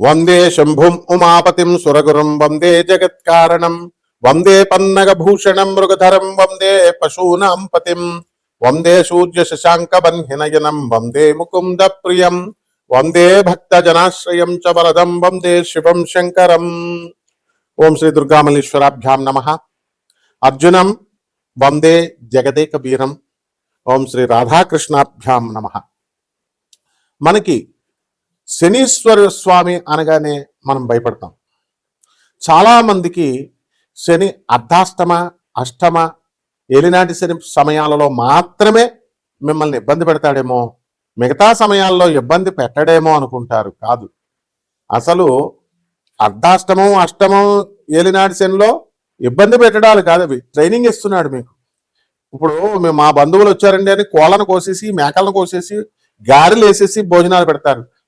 వందే శంభుం ఉమాపతిం సురగురుం వందే జగత్కారణం వందే పన్నగభూషణం మృగధరం వందే పశూనాం పతిం వందే సూర్య శశాంక బన్హినయనం వందే ముకుంద ప్రియం వందే భక్త జనాశ్రయం చ వరదం వందే శివం శంకరం ఓం శ్రీ దుర్గామల్లీశ్వరాభ్యాం నమ అర్జునం వందే జగదేక వీరం ఓం శ్రీ రాధాకృష్ణాభ్యాం నమ మనకి శనీశ్వర స్వామి అనగానే మనం భయపడతాం. చాలామందికి శని అర్ధాష్టమ అష్టమ ఏలినాటి శని సమయాలలో మాత్రమే మిమ్మల్ని ఇబ్బంది పెడతాడేమో మిగతా సమయాల్లో ఇబ్బంది పెట్టడేమో అనుకుంటారు కాదు. అసలు అర్ధాష్టమం అష్టమం ఏలినాటి శనిలో ఇబ్బంది పెట్టడాలు కాదు అవి. ట్రైనింగ్ ఇస్తున్నాడు మీకు. ఇప్పుడు మేము మా బంధువులు వచ్చారండి అని కోళ్ళను కోసేసి మేకలను కోసేసి గారెలు వేసేసి భోజనాలు పెడతారు.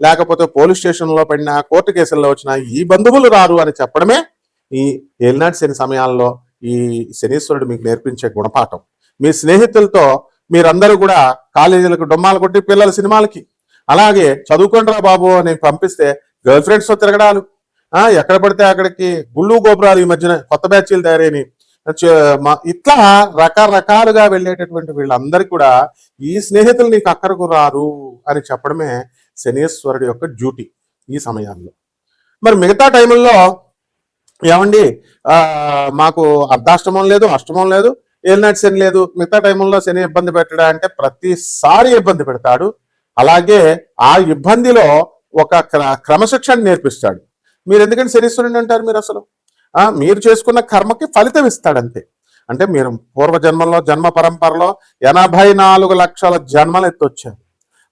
లేకపోతే పోలీస్ స్టేషన్లో పడినా కోర్టు కేసుల్లో వచ్చినా ఈ బంధువులు రారు అని చెప్పడమే ఈ ఏలినాటి శని సమయాల్లో ఈ శనీశ్వరుడు మీకు నేర్పించే గుణపాఠం. మీ స్నేహితులతో మీరందరూ కూడా కాలేజీలకు డొమ్మాలు కొట్టి పిల్లల సినిమాలకి. అలాగే చదువుకుంటారా బాబు అని పంపిస్తే గర్ల్ ఫ్రెండ్స్తో తిరగడాలు. ఎక్కడ పడితే అక్కడికి గుళ్ళు గోపురాలు ఈ మధ్యన కొత్త బ్యాచీలు తయారైనవి. ఇట్లా రకరకాలుగా వెళ్ళేటటువంటి వీళ్ళందరికీ కూడా ఈ స్నేహితులు నీకు అక్కడకు రారు అని చెప్పడమే శనేశ్వరుడు యొక్క డ్యూటీ ఈ సమయాల్లో మరి మిగతా టైంలో ఏమండి? మాకు అర్ధాష్టమం లేదు అష్టమం లేదు ఏలినాటి శని లేదు. మిగతా టైంలో శని ఇబ్బంది పెట్టడా అంటే ప్రతిసారి ఇబ్బంది పెడతాడు. అలాగే ఆ ఇబ్బందిలో ఒక క్ర- క్రమశిక్షణ నేర్పిస్తాడు. మీరు ఎందుకంటే శనీశ్వరుడు అంటారు మీరు అసలు? మీరు చేసుకున్న కర్మకి ఫలితం ఇస్తాడు అంతే అంటే మీరు పూర్వజన్మలో జన్మ పరంపరలో ఎనభై నాలుగు లక్షల జన్మలు ఎత్తొచ్చారు.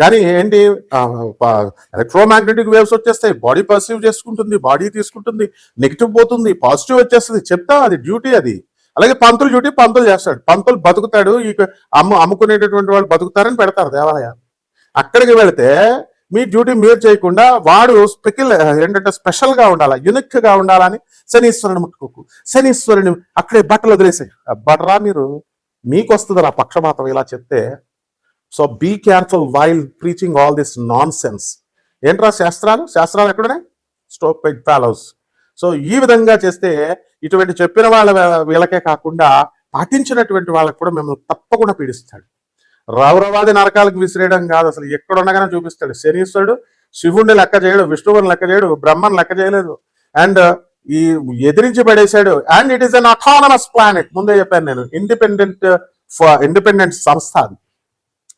కానీ ఏంటి ఎలక్ట్రోమాగ్నెటిక్ వేవ్స్ వచ్చేస్తాయి బాడీ పర్సీవ్ చేసుకుంటుంది బాడీ తీసుకుంటుంది నెగిటివ్ పోతుంది పాజిటివ్ వచ్చేస్తుంది. చెప్తాం అది డ్యూటీ అది. అలాగే పంతులు డ్యూటీ పంతులు చేస్తాడు. పంతులు బతుకుతాడు ఈ అమ్ము అమ్ముకునేటటువంటి వాళ్ళు బతుకుతారని పెడతారు దేవాలయాలు. అక్కడికి వెళితే మీ డ్యూటీ మీరు చేయకుండా వాడు స్పెకిల్ ఏంటంటే స్పెషల్గా ఉండాలా ఉండాలని శనీశ్వరుని ముట్టుకోకు. శనీశ్వరుని అక్కడే బట్టలు వదిలేసాయి. బట్టరా మీరు మీకు వస్తుంది ఆ పక్షపాతం ఇలా చెప్తే so be careful while preaching all this nonsense ఏంట్రా శాస్త్రాలు? శాస్త్రాలు ఎక్కడున్నాయి? స్టోప్ ఫాలోస్ సో ఈ విధంగా చేస్తే ఇటువంటి చెప్పిన వాళ్ళ వీళ్ళకే కాకుండా పాటించినటువంటి వాళ్ళకి కూడా మిమ్మల్ని తప్పకుండా పీడిస్తాడు. రౌరవాది నరకాలకు విసిరేయడం కాదు అసలు. ఎక్కడ ఉండగానే చూపిస్తాడు. శనీశ్వరుడు శివుణ్ణి లెక్క చేయడు విష్ణువుని లెక్క చేయడు బ్రహ్మని లెక్క చేయలేదు. అండ్ ఈ ఎదిరించి పడేశాడు. And it is an autonomous planet ముందే చెప్పాను నేను. ఇండిపెండెంట్ ఇండిపెండెంట్ uh, సంస్థ అది.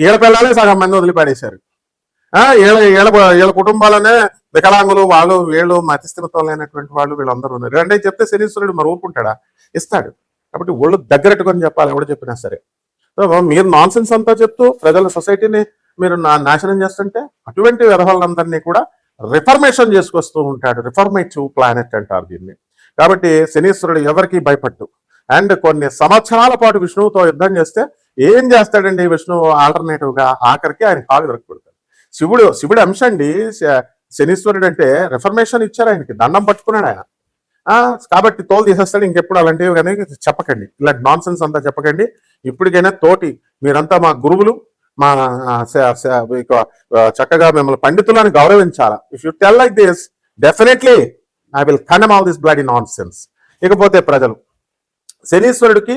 వీళ్ళ పిల్లలే సగం మంది వదిలిపడేశారు. ఆ వీళ్ళ వీళ్ళ వీళ్ళ కుటుంబాలనే వికలాంగులు వాళ్ళు వీళ్ళు మతిస్థిరత్వం లేనటువంటి వాళ్ళు వీళ్ళందరూ ఉన్నారు. అంటే చెప్తే శనీశ్వరుడు మరి ఊరుకుంటాడా? ఇస్తాడు. కాబట్టి ఒళ్ళు దగ్గరెట్టుకొని చెప్పాలి ఎవడు చెప్పినా సరే. సో మీరు నాన్ సెన్స్ అంతా చెప్తూ ప్రజల సొసైటీని మీరు నా- నాశనం చేస్తుంటే అటువంటి వ్యవహారాలందరినీ కూడా రిఫర్మేషన్ చేసుకొస్తూ ఉంటాడు. రిఫర్మేటివ్ ప్లానెట్ అంటారు దీన్ని. కాబట్టి శనీశ్వరుడు ఎవరికి భయపట్టు అండ్ కొన్ని సంవత్సరాల పాటు విష్ణువుతో యుద్ధం చేస్తే ఏం చేస్తాడండి విష్ణువు ఆల్టర్నేటివ్గా ఆఖరికి ఆయన కాలు దొరకబడతాడు శివుడు శివుడు అంశం అండి శనీశ్వరుడు అంటే రిఫర్మేషన్ ఇచ్చారు ఆయనకి దండం పట్టుకున్నాడు ఆయన. ఆ కాబట్టి తోలు తీసేస్తాడు ఇంకెప్పుడు అలాంటివి కానీ చెప్పకండి. ఇలాంటి నాన్ సెన్స్ అంతా చెప్పకండి. ఇప్పటికైనా తోటి మీరంతా మా గురువులు మా చక్కగా మిమ్మల్ని పండితులను గౌరవించాలా? If you tell like this definitely I will condemn all this bloody nonsense ఇకపోతే ప్రజలు శనీశ్వరుడికి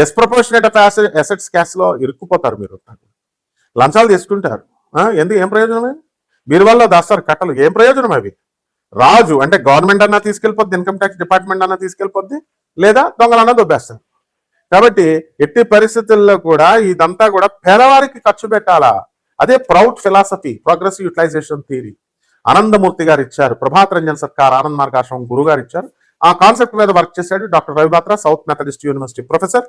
డిస్ప్రపోర్షనేట్ ఆఫ్ అసెట్స్ క్యాష్లో ఇరుక్కుపోతారు మీరు లంచాలు తీసుకుంటారు. ఎందుకు? ఏం ప్రయోజనమే మీరు వల్ల దాస్తారు కట్టలు. ఏం ప్రయోజనం అవి రాజు అంటే గవర్నమెంట్ అన్నా తీసుకెళ్ళిపోద్ది ఇన్కమ్ ట్యాక్స్ డిపార్ట్మెంట్ అన్నా తీసుకెళ్ళిపోద్ది లేదా దొంగలన్నా దొబ్బేస్తారు. కాబట్టి ఎట్టి పరిస్థితుల్లో కూడా ఇదంతా కూడా పేదవారికి ఖర్చు పెట్టాలా? అదే Prout philosophy progressive utilization theory Anandamurti గారు ఇచ్చారు ప్రభాత్ రంజన్ సర్కార్ ఆనంద్ మార్గాశ్రమం గురువు గారు ఇచ్చారు. ఆ కాన్సెప్ట్ మీద వర్క్ చేశాడు doctor Ravi Batra south Methodist university professor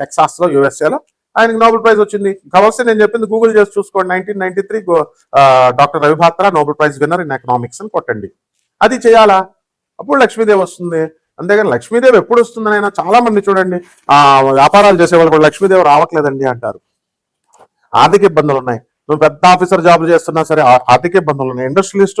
టెక్సాస్లో యుఎస్ఏలో. ఆయనకి నోబెల్ ప్రైజ్ వచ్చింది. కావాల్సి నేను చెప్పింది గూగుల్ చేసి చూసుకోండి. Nineteen ninety three doctor Ravi Batra Nobel prize winner in economics అని కొట్టండి. అది చేయాలా? అప్పుడు లక్ష్మీదేవి వస్తుంది. అంతేగాని లక్ష్మీదేవి ఎప్పుడు వస్తుందని అయినా చాలా మంది చూడండి ఆ వ్యాపారాలు చేసే వాళ్ళు కూడా లక్ష్మీదేవి రావట్లేదండి అంటారు. ఆర్థిక ఇబ్బందులు ఉన్నాయి. నువ్వు పెద్ద ఆఫీసర్ జాబ్ చేస్తున్నా సరే ఆర్థిక ఇబ్బందులు ఉన్నాయి. ఇండస్ట్రియలిస్ట్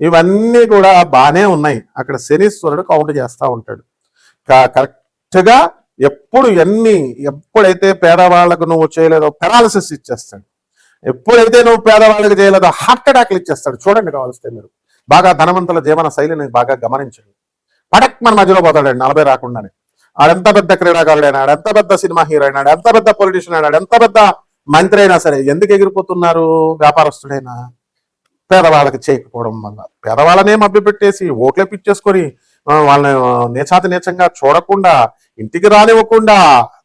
ఇవన్నీ కూడా బాగానే ఉన్నాయి. అక్కడ శనీశ్వరుడు కౌంట్ చేస్తూ ఉంటాడు. కరెక్ట్గా ఎప్పుడు ఎన్ని ఎప్పుడైతే పేదవాళ్ళకు నువ్వు చేయలేదో పెరాలసిస్ ఇచ్చేస్తాడు. ఎప్పుడైతే నువ్వు పేదవాళ్ళకి చేయలేదో హార్ట్ అటాక్లు ఇచ్చేస్తాడు. చూడండి కావాల్స్తే మీరు. బాగా ధనవంతుల జీవన శైలిని బాగా గమనించండి. పడక్ మన మధ్యలో పోతాడండి నలభై రాకుండానే. ఆడెంత పెద్ద క్రీడాకారుడు అయినాడు ఎంత పెద్ద సినిమా హీరో అయినాడు ఎంత పెద్ద పొలిటీషియన్ అయినాడు ఎంత పెద్ద మంత్రి అయినా సరే ఎందుకు ఎగిరిపోతున్నారు? వ్యాపారస్తుడైనా. పేదవాళ్ళకి చేయకపోవడం వల్ల. పేదవాళ్ళనే మభ్యపెట్టేసి ఓట్లే పిచ్చేసుకొని వాళ్ళని ఆ, నీచంగా చూడకుండా ఇంటికి రానివ్వకుండా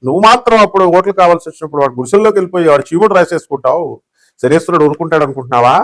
నువ్వు మాత్రం అప్పుడు ఓట్లు కావాల్సి వచ్చినప్పుడు వాడు గుడిసెల్లోకి వెళ్ళిపోయి వాడు చీవుడు రాసేసుకుంటావు. శనీశ్వరుడు ఊరుకుంటాడు అనుకుంటున్నావా?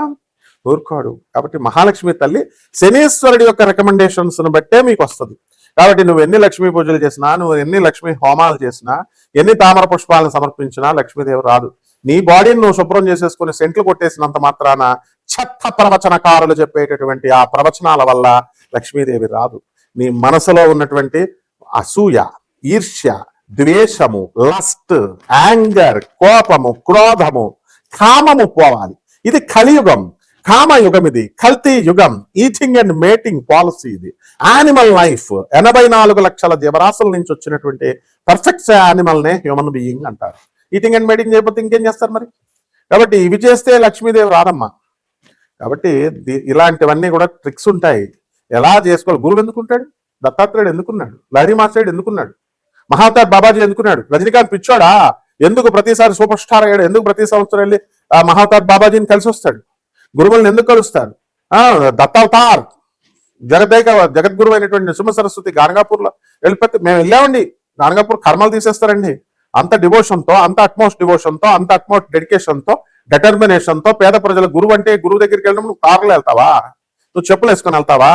ఊరుకోడు. కాబట్టి మహాలక్ష్మి తల్లి శనీశ్వరుడి యొక్క రికమెండేషన్స్ను బట్టే మీకు వస్తుంది. కాబట్టి నువ్వు ఎన్ని లక్ష్మీ పూజలు చేసినా నువ్వు ఎన్ని లక్ష్మీ హోమాలు చేసినా ఎన్ని తామర పుష్పాలను సమర్పించినా లక్ష్మీదేవి రాదు. నీ బాడీని నువ్వు శుభ్రం చేసేసుకుని సెంట్లు కొట్టేసినంత మాత్రాన చెత్త ప్రవచనకారులు చెప్పేటటువంటి ఆ ప్రవచనాల వల్ల లక్ష్మీదేవి రాదు. నీ మనసులో ఉన్నటువంటి అసూయ ఈర్ష్య ద్వేషము లస్ట్ యాంగర్ కోపము క్రోధము కామము పోవాలి. ఇది కలియుగం. కామయుగం ఇది. కల్తీ యుగం. ఈటింగ్ అండ్ మేటింగ్ పాలసీ ఇది. Animal life. ఎనభై నాలుగు లక్షల జీవరాశుల నుంచి వచ్చినటువంటి పర్ఫెక్ట్ యానిమల్నే హ్యూమన్ బీయింగ్ అంటారు. ఈటింగ్ అండ్ మేటింగ్ చేయకపోతే ఇంకేం చేస్తారు మరి? కాబట్టి ఇవి చేస్తే లక్ష్మీదేవి రాదమ్మా. కాబట్టి ఇలాంటివన్నీ కూడా ట్రిక్స్ ఉంటాయి. ఎలా చేసుకోవాలి? గురువు ఎందుకుంటాడు? దత్తాత్రేయుడు ఎందుకున్నాడు? లహరి మాస్టర్డు ఎందుకున్నాడు? మహావతార్ బాబాజీ ఎందుకున్నాడు? రజనీకాంత్ పిచ్చోడా? ఎందుకు ప్రతిసారి సూపర్ స్టార్ అయ్యాడు? ఎందుకు ప్రతి సంవత్సరం వెళ్ళి ఆ మహావతార్ బాబాజీని కలిసి వస్తాడు? గురువులను ఎందుకు కలుస్తాడు ఆ దత్తావతార్. జగదేక జగద్గురు అయినటువంటి నృసింహ సరస్వతి గానగాపూర్లో వెళ్ళిపోతే మేము వెళ్ళామండి. గానగాపూర్ కర్మలు తీసేస్తారండి. అంత డివోషన్తో అంత అట్మోస్ట్ డివోషన్తో అంత అట్మోస్ట్ డెడికేషన్తో డెటర్మినేషన్తో పేద ప్రజల గురువు అంటే గురువు దగ్గరికి వెళ్ళడం నువ్వు కార్లు వెళ్తావా? నువ్వు చెప్పులు వేసుకొని వెళ్తావా?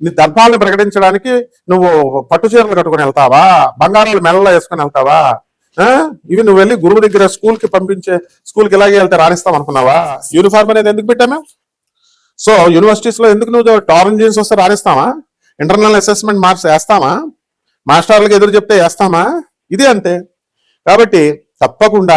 నీ దర్భాలను ప్రకటించడానికి నువ్వు పట్టు చీరలు కట్టుకొని వెళ్తావా? బంగారాలు మెడలో వేసుకొని వెళ్తావా? ఆ? ఇవి నువ్వు వెళ్ళి గురువు దగ్గర స్కూల్కి పంపించే స్కూల్కి ఇలాగే వెళ్తే రాణిస్తాం అనుకున్నావా? యూనిఫామ్ అనేది ఎందుకు పెట్టాము సో యూనివర్సిటీస్లో ఎందుకు నువ్వు టారన్ జీన్స్ వస్తే రాణిస్తావా? ఇంటర్నల్ అసెస్మెంట్ మార్క్స్ వేస్తామా మాస్టర్లకు ఎదురు చెప్తే వేస్తామా? ఇది అంతే. కాబట్టి తప్పకుండా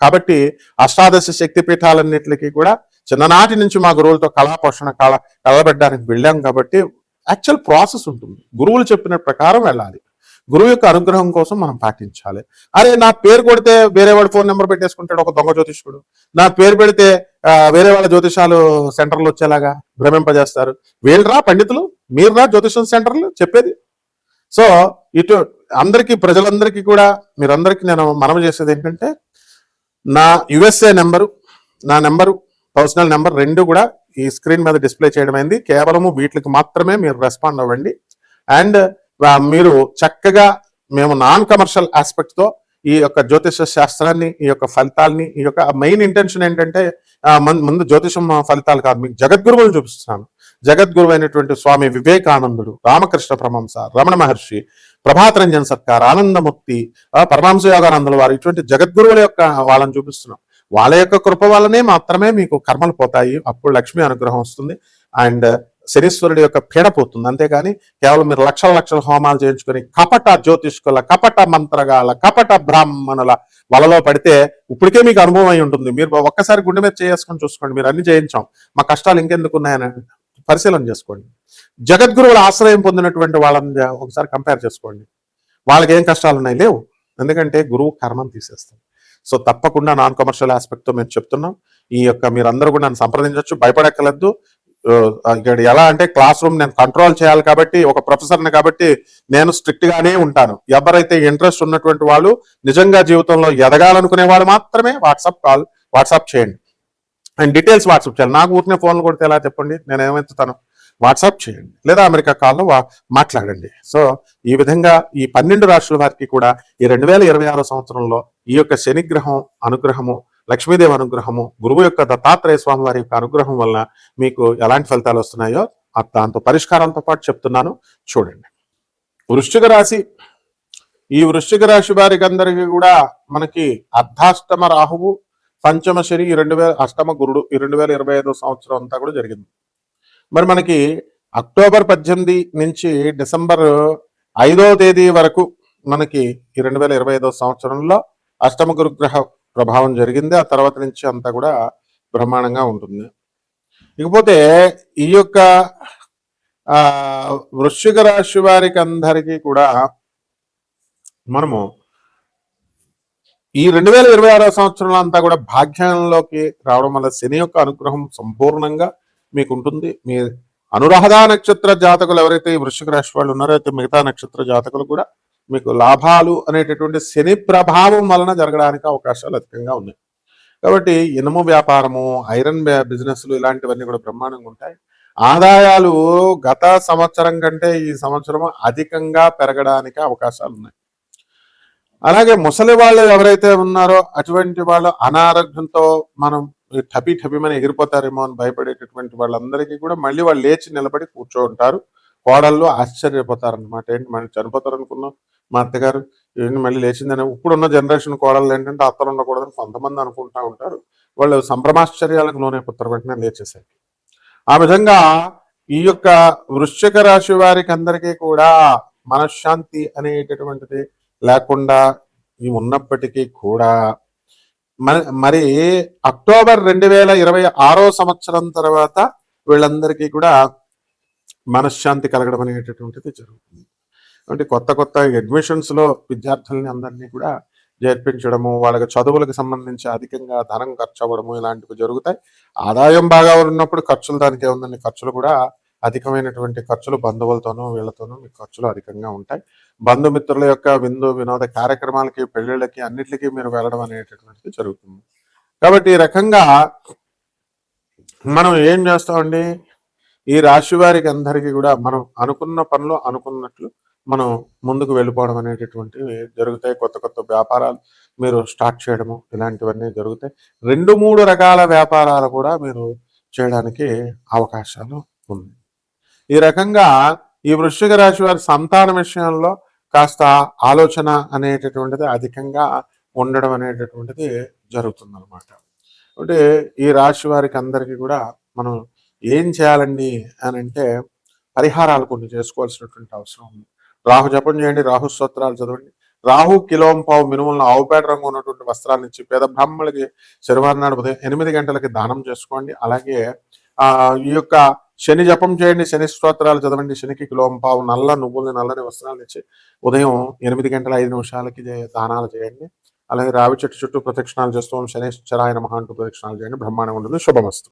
కాబట్టి అష్టాదశ శక్తి పీఠాలన్నింటికి కూడా చిన్ననాటి నుంచి మా గురువులతో కళా పోషణ కళ కలబెట్టడానికి వెళ్ళాం కాబట్టి యాక్చువల్ ప్రాసెస్ ఉంటుంది. గురువులు చెప్పిన ప్రకారం వెళ్ళాలి. గురువు యొక్క అనుగ్రహం కోసం మనం పాటించాలి. అరే నా పేరు కొడితే వేరే వాడు ఫోన్ నెంబర్ పెట్టేసుకుంటాడు ఒక దొంగ జ్యోతిష్కుడు. నా పేరు పెడితే వేరే వాళ్ళ జ్యోతిషాలు సెంటర్లు వచ్చేలాగా భ్రమింపజేస్తారు. వీళ్ళరా పండితులు మీరురా జ్యోతిషం సెంటర్లు చెప్పేది. సో ఇటు అందరికీ ప్రజలందరికీ కూడా మీరందరికీ నేను మనవి చేసేది ఏంటంటే నా యుఎస్ఏ నెంబరు నా నెంబరు పర్సనల్ నెంబర్ రెండు కూడా ఈ స్క్రీన్ మీద డిస్ప్లే చేయడం అయింది. కేవలము వీటికి మాత్రమే మీరు రెస్పాండ్ అవ్వండి. అండ్ మీరు చక్కగా మేము నాన్ కమర్షియల్ ఆస్పెక్ట్తో ఈ యొక్క జ్యోతిష శాస్త్రాన్ని ఈ యొక్క ఫలితాల్ని ఈ యొక్క మెయిన్ ఇంటెన్షన్ ఏంటంటే ముందు జ్యోతిషం ఫలితాలు కాదు. మీకు జగద్గురువులు చూపిస్తున్నాను. జగద్గురువు అయినటువంటి స్వామి వివేకానందుడు రామకృష్ణ ప్రమంస రమణ మహర్షి ప్రభాతరంజన్ సత్కార్ ఆనందముక్తి పరమాంశ యోగానందుల వారు ఇటువంటి జగద్గురువుల యొక్క వాళ్ళని చూపిస్తున్నాం. వాళ్ళ యొక్క కృప వల్లనే మాత్రమే మీకు కర్మలు పోతాయి. అప్పుడు లక్ష్మి అనుగ్రహం వస్తుంది. అండ్ శనీశ్వరుడి యొక్క పీడ పోతుంది. అంతేగాని కేవలం మీరు లక్షల లక్షల హోమాలు చేయించుకొని కపట జ్యోతిష్కుల కపట మంత్రగాల కపట బ్రాహ్మణుల వలలో పడితే ఇప్పటికే మీకు అనుభవం అయి ఉంటుంది. మీరు ఒక్కసారి గుండె మీద చేసుకొని చూసుకోండి. మీరు అన్ని చేయించాం. మా కష్టాలు ఇంకెందుకు ఉన్నాయని పరిశీలన చేసుకోండి. జగద్గురువుల ఆశ్రయం పొందినటువంటి వాళ్ళని ఒకసారి కంపేర్ చేసుకోండి. వాళ్ళకి ఏం కష్టాలు ఉన్నాయి లేవు. ఎందుకంటే గురువు కర్మం తీసేస్తాం సో తప్పకుండా నాన్ కమర్షియల్ ఆస్పెక్ట్తో మేము చెప్తున్నాం. ఈ యొక్క మీరందరూ కూడా నన్ను సంప్రదించవచ్చు భయపడక్కలద్దు ఇక్కడ ఎలా అంటే క్లాస్ రూమ్ నేను కంట్రోల్ చేయాలి కాబట్టి ఒక ప్రొఫెసర్ని కాబట్టి నేను స్ట్రిక్ట్ గానే ఉంటాను. ఎవరైతే ఇంట్రెస్ట్ ఉన్నటువంటి వాళ్ళు నిజంగా జీవితంలో ఎదగాలనుకునే వాళ్ళు మాత్రమే వాట్సాప్ కాల్ వాట్సాప్ చేయండి. అండ్ డీటెయిల్స్ వాట్సాప్ చేయాలి. నాకు ఊరినే ఫోన్లు కొడితే ఎలా చెప్పండి? నేను ఏమెత్తుతాను వాట్సాప్ చేయండి. లేదా అమెరికా కాల్లో మాట్లాడండి. సో ఈ విధంగా ఈ పన్నెండు రాష్ట్రాల వారికి కూడా ఈ రెండు వేల ఇరవై ఆరో సంవత్సరంలో ఈ యొక్క శనిగ్రహం అనుగ్రహము లక్ష్మీదేవి అనుగ్రహము గురువు యొక్క దత్తాత్రేయ స్వామి వారి యొక్క అనుగ్రహం వలన మీకు ఎలాంటి ఫలితాలు వస్తున్నాయో దాంతో పరిష్కారంతో పాటు చెప్తున్నాను. చూడండి. వృశ్చిక రాశి. ఈ వృశ్చిక రాశి వారికి అందరికీ కూడా మనకి అర్ధాష్టమ రాహువు పంచమ శని ఈ రెండు వేల అష్టమ గురుడు ఈ రెండు వేల ఇరవై ఐదో సంవత్సరం అంతా కూడా జరిగింది. మరి మనకి అక్టోబర్ పద్దెనిమిది నుంచి డిసెంబర్ ఐదో తేదీ వరకు మనకి ఈ రెండు వేల ఇరవై ఐదో సంవత్సరంలో అష్టమ గురుగ్రహ ప్రభావం జరిగింది. ఆ తర్వాత నుంచి అంతా కూడా బ్రహ్మాండంగా ఉంటుంది. ఇకపోతే ఈ యొక్క వృశ్చిక రాశి వారికి అందరికీ కూడా మనము ఈ రెండు వేల ఇరవై ఆరో సంవత్సరంలో అంతా కూడా భాగ్యంలోకి రావడం వల్ల శని యొక్క అనుగ్రహం సంపూర్ణంగా మీకు ఉంటుంది మీ అనురాధ నక్షత్ర జాతకులు ఎవరైతే ఈ వృశ్చిక రాశి వాళ్ళు ఉన్నారో అయితే మిగతా నక్షత్ర జాతకులు కూడా మీకు లాభాలు అనేటటువంటి శని ప్రభావం వలన జరగడానికి అవకాశాలు అధికంగా ఉన్నాయి. కాబట్టి ఇనుము వ్యాపారము ఐరన్ బిజినెస్లు ఇలాంటివన్నీ కూడా బ్రహ్మాండంగా ఉంటాయి. ఆదాయాలు గత సంవత్సరం కంటే ఈ సంవత్సరం అధికంగా పెరగడానికి అవకాశాలు ఉన్నాయి. అలాగే ముసలి వాళ్ళు ఎవరైతే ఉన్నారో అటువంటి వాళ్ళు అనారోగ్యంతో మనం ఠపి ఠపిమని ఎగిరిపోతారేమో అని భయపడేటటువంటి వాళ్ళందరికీ కూడా మళ్ళీ వాళ్ళు లేచి నిలబడి కూర్చో ఉంటారు కోడళ్ళు ఆశ్చర్యపోతారు అనమాట ఏంటి మనం చనిపోతారు అనుకున్నాం మా అత్తగారు ఏంటి మళ్ళీ లేచిందని. ఇప్పుడున్న జనరేషన్ కోడళ్ళు ఏంటంటే అత్తలు ఉండకూడదని కొంతమంది అనుకుంటా ఉంటారు. వాళ్ళు సంభ్రమాశ్చర్యాలకు లోనైపోతారు వెంటనే లేచేసారు ఆ విధంగా ఈ యొక్క వృశ్చిక రాశి వారికి అందరికీ కూడా మనశ్శాంతి అనేటటువంటిది లేకుండా ఉన్నప్పటికీ కూడా మరి మరి అక్టోబర్ రెండు వేల ఇరవై ఆరో సంవత్సరం తర్వాత వీళ్ళందరికీ కూడా మనశ్శాంతి కలగడం అనేటటువంటిది జరుగుతుంది. అంటే కొత్త కొత్త అడ్మిషన్స్లో విద్యార్థులని అందరినీ కూడా చేర్పించడము వాళ్ళకి చదువులకు సంబంధించి అధికంగా ధనం ఖర్చు అవ్వడము ఇలాంటివి జరుగుతాయి. ఆదాయం బాగా ఉన్నప్పుడు ఖర్చులు దానికి ఏముందండి? ఖర్చులు కూడా అధికమైనటువంటి ఖర్చులు బంధువులతోనూ వీళ్ళతోనూ మీకు ఖర్చులు అధికంగా ఉంటాయి. బంధుమిత్రుల యొక్క విందు వినోద కార్యక్రమాలకి పెళ్ళిళ్ళకి అన్నిటికీ మీరు వెళ్ళడం అనేటటువంటిది జరుగుతుంది. కాబట్టి ఈ రకంగా మనం ఏం చేస్తామండి? ఈ రాశి వారికి అందరికీ కూడా మనం అనుకున్న పనులు అనుకున్నట్లు మనం ముందుకు వెళ్ళిపోవడం అనేటటువంటివి జరుగుతాయి. కొత్త కొత్త వ్యాపారాలు మీరు స్టార్ట్ చేయడము ఇలాంటివన్నీ జరుగుతాయి. రెండు మూడు రకాల వ్యాపారాలు కూడా మీరు చేయడానికి అవకాశాలు ఉంది ఈ రకంగా ఈ వృశ్చిక రాశి వారి సంతాన విషయంలో కాస్త ఆలోచన అనేటటువంటిది అధికంగా ఉండడం అనేటటువంటిది జరుగుతుందన్నమాట. అంటే ఈ రాశి వారికి అందరికీ కూడా మనం ఏం చేయాలండి అని అంటే పరిహారాలు కొన్ని చేసుకోవాల్సినటువంటి అవసరం ఉంది. రాహు జపం చేయండి రాహు స్తోత్రాలు చదవండి. రాహు కిలోం పావు మినుములను ఆవుపేట రంగు ఉన్నటువంటి వస్త్రాలు ఇచ్చి పేద బ్రాహ్మణులకి శనివారం నాడు ఉదయం ఎనిమిది గంటలకి దానం చేసుకోండి. అలాగే ఆ ఈ యొక్క శని జపం చేయండి శని స్తోత్రాలు చదవండి శనికి కిలోం పావు నల్ల నువ్వుల్ని నల్లని వస్త్రాలు ఇచ్చి ఉదయం ఎనిమిది గంటల ఐదు నిమిషాలకి దానాలు చేయండి. అలాగే రావి చెట్టు చుట్టూ ప్రదక్షిణాలు చేస్తూ శని చరాయన మహా అంటూ ప్రదక్షిణాలు చేయండి. బ్రహ్మాండం ఉంటుంది. శుభమస్తు.